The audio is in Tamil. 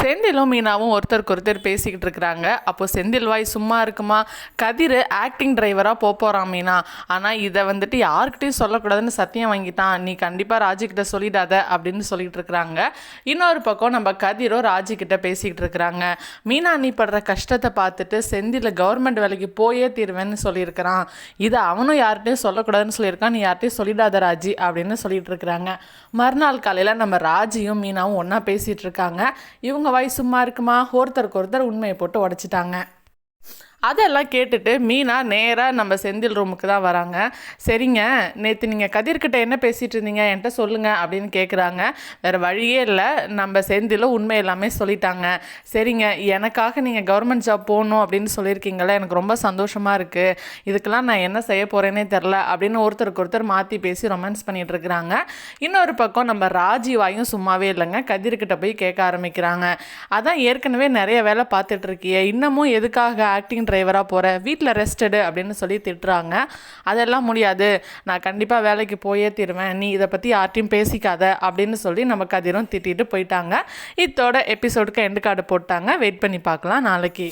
செந்திலும் மீனாவும் ஒருத்தருக்கு ஒருத்தர் பேசிக்கிட்டு இருக்கிறாங்க. அப்போ செந்தில் வாய் சும்மா இருக்குமா? கதிர் ஆக்டிங் டிரைவராக போக போகிறான் மீனா. ஆனால் இதை வந்துட்டு யாருக்கிட்டையும் சொல்லக்கூடாதுன்னு சத்தியம் வாங்கிட்டான். நீ கண்டிப்பாக ராஜிக்கிட்ட சொல்லிடாத அப்படின்னு சொல்லிட்டு இருக்கிறாங்க. இன்னொரு பக்கம் நம்ம கதிரும் ராஜிக்கிட்ட பேசிக்கிட்டு இருக்கிறாங்க. மீனா நீ படுற கஷ்டத்தை பார்த்துட்டு செந்தில் கவர்மெண்ட் வேலைக்கு போயே தீருவேன்னு சொல்லியிருக்கிறான். இதை அவனும் யார்கிட்டையும் சொல்லக்கூடாதுன்னு சொல்லியிருக்கான். நீ யார்கிட்டையும் சொல்லிடாத ராஜி அப்படின்னு சொல்லிட்டு இருக்கிறாங்க. மறுநாள் காலையில் நம்ம ராஜியும் மீனாவும் ஒன்றா பேசிகிட்டு இருக்காங்க. இவங்க வாய் சும்மா இருக்குமா? ஒருத்தருக்கு ஒருத்தர் உண்மையை போட்டு உடச்சிட்டாங்க. அதெல்லாம் கேட்டுட்டு மீனா நேராக நம்ம செந்தில் ரூமுக்கு தான் வராங்க. சரிங்க நேற்று நீங்கள் கதிர்கிட்ட என்ன பேசிகிட்டு இருந்தீங்க? என்கிட்ட சொல்லுங்கள் அப்படின்னு கேட்குறாங்க வேறு வழியே இல்லை. நம்ம செந்திலும் உண்மை எல்லாமே சொல்லிட்டாங்க. சரிங்க எனக்காக நீங்கள் கவர்மெண்ட் ஜாப் போகணும் அப்படின்னு சொல்லியிருக்கீங்களே எனக்கு ரொம்ப சந்தோஷமாக இருக்குது இதுக்கெல்லாம் நான் என்ன செய்ய போகிறேனே தெரில அப்படின்னு ஒருத்தருக்கு ஒருத்தர் மாற்றி பேசி ரொமான்ஸ் பண்ணிகிட்டு இருக்கிறாங்க. இன்னொரு பக்கம் நம்ம ராஜீவாயும் சும்மாவே இல்லைங்க. கதிர்கிட்ட போய் கேட்க ஆரம்பிக்கிறாங்க. அதான் ஏற்கனவே நிறைய வேலை பார்த்துட்ருக்கிய இன்னமும் எதுக்காக ஆக்டிங் டிரைவராக போகிற வீட்டில் ரெஸ்டடு அப்படின்னு சொல்லி திட்டுறாங்க. அதெல்லாம் முடியாது. நான் கண்டிப்பாக வேலைக்கு போயே தீருவேன். நீ இதை பற்றி யார்ட்டையும் பேசிக்காத அப்படின்னு சொல்லி நம்ம கதிரும் திட்டிட்டு போயிட்டாங்க. இதோட எபிசோடுக்கு எண்டு கார்டு போட்டாங்க. வெயிட் பண்ணி பார்க்கலாம். நாளைக்கு.